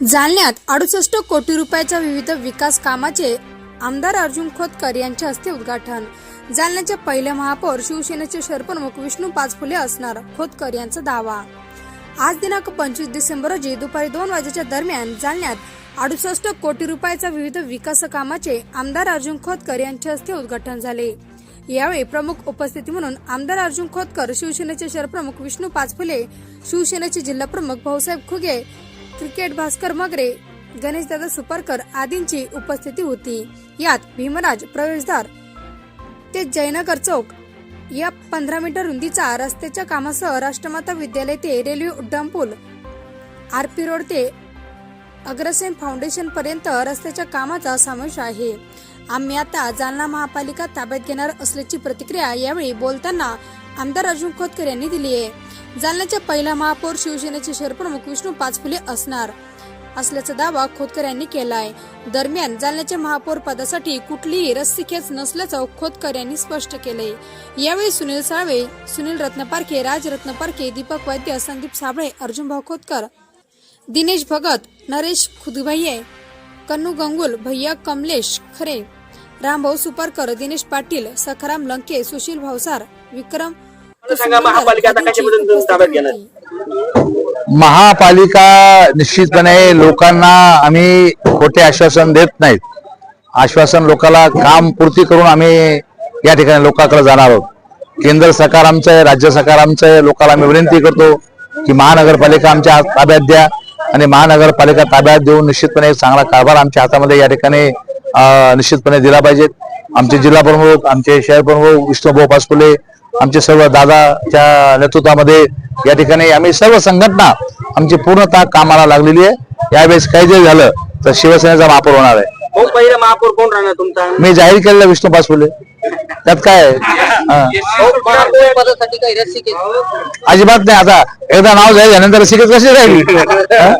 जालन्यात अडुसष्ट कोटी रुपयाच्या विविध विकास कामाचे आमदार अर्जुन खोतकर यांच्या हस्ते उद्घाटन. जालन्याचे पहिले महापौर शिवसेनेचे शहरप्रमुख विष्णू पाचफुले असणार खोतकर यांचा दावा. आज दिनांक पंचवीस डिसेंबर रोजी दुपारी दोन वाजेच्या दरम्यान जालन्यात अडुसष्ट कोटी रुपयाच्या विविध विकास कामाचे आमदार अर्जुन खोतकर यांच्या हस्ते उद्घाटन झाले. यावेळी प्रमुख उपस्थिती म्हणून आमदार अर्जुन खोतकर शिवसेनेचे शहरप्रमुख विष्णू पाचफुले शिवसेनेचे जिल्हाप्रमुख भाऊसाहेब खुगे क्रिकेट भास्कर मगरे गणेशदादा सुपरकर आदींची उपस्थिती होती. यात भीमराज प्रवेशद्वार ते जयनगर चौक या पंधरा मीटर रुंदीचा रस्त्याच्या कामासह राष्ट्रमाता विद्यालय ते रेल्वे उड्डाणपूल आरपी रोड ते अग्रसेन फाउंडेशन पर्यंत रस्त्याच्या कामाचा समावेश आहे. आम्ही आता जालना महापालिका ताब्यात घेणार असल्याची प्रतिक्रिया यावेळी बोलताना आमदार अर्जुन खोतकर यांनी दिली आहे. जालन्याच्या पहिला महापौर शिवसेनेचे शहरप्रमुख विष्णू पाचफुले असणार असल्याचा दावा खोतकर यांनी केला आहे दरम्यान जालन्याच्या महापौर पदासाठी कुठलीही रस्सीखेच नसल्याचं खोतकर यांनी स्पष्ट केलंय. यावेळी सुनील साळवे सुनील रत्नपारखे राज रत्नपारखे दीपक वैद्य संदीप साबळे अर्जुनभाऊ खोतकर दिनेश भगत नरेश खुदभैये कन्नू गंगुल भैया कमलेश खरे रामभाऊ सुपारकर दिनेश पाटील सखाराम लंके सुशील भावसार विक्रम सांगा, महापालिका आता ताब्यात घेणार? निश्चितपणे लोकांना आम्ही खोटे आश्वासन देत नाहीत. आश्वासन लोकांना काम पूर्ती करून आम्ही या ठिकाणी लोकांकडे जाणार आहोत. केंद्र सरकार आमचं आहे राज्य सरकार आमचं आहे लोकांना आम्ही विनंती करतो की महानगरपालिका आमच्या ताब्यात द्या आणि महानगरपालिका ताब्यात देऊन निश्चितपणे एक चांगला कारभार आमच्या हातामध्ये या ठिकाणी निश्चितपणे दिला पाहिजे. आमचे जिल्हा प्रमुख आमचे शहर प्रमुख विष्णुभाऊ पासपुले आमचे सर्व दादाच्या नेतृत्वामध्ये या ठिकाणी आम्ही सर्व संघटना आमची पूर्णतः कामाला लागलेली आहे. यावेळेस काही जरी झालं तर शिवसेनेचा महापौर होणार आहे. पहिला महापौर कोण राहणार तुमचा? मी जाहीर केलेलं विष्णू पासपुले त्यात काय? हा. अजिबात नाही आता एकदा नाव जाहीर झाल्यानंतर रसिकच कशी राहिली? हा?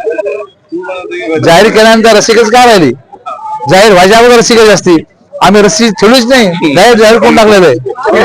जाहीर केल्यानंतर रसिकच का राहिली? जाहीर व्हायच्या अगोदर रसिकच असती. आम्ही रस्सी ठेवलीच नाही. जाहीर जाहीर कोण टाकलेलं आहे?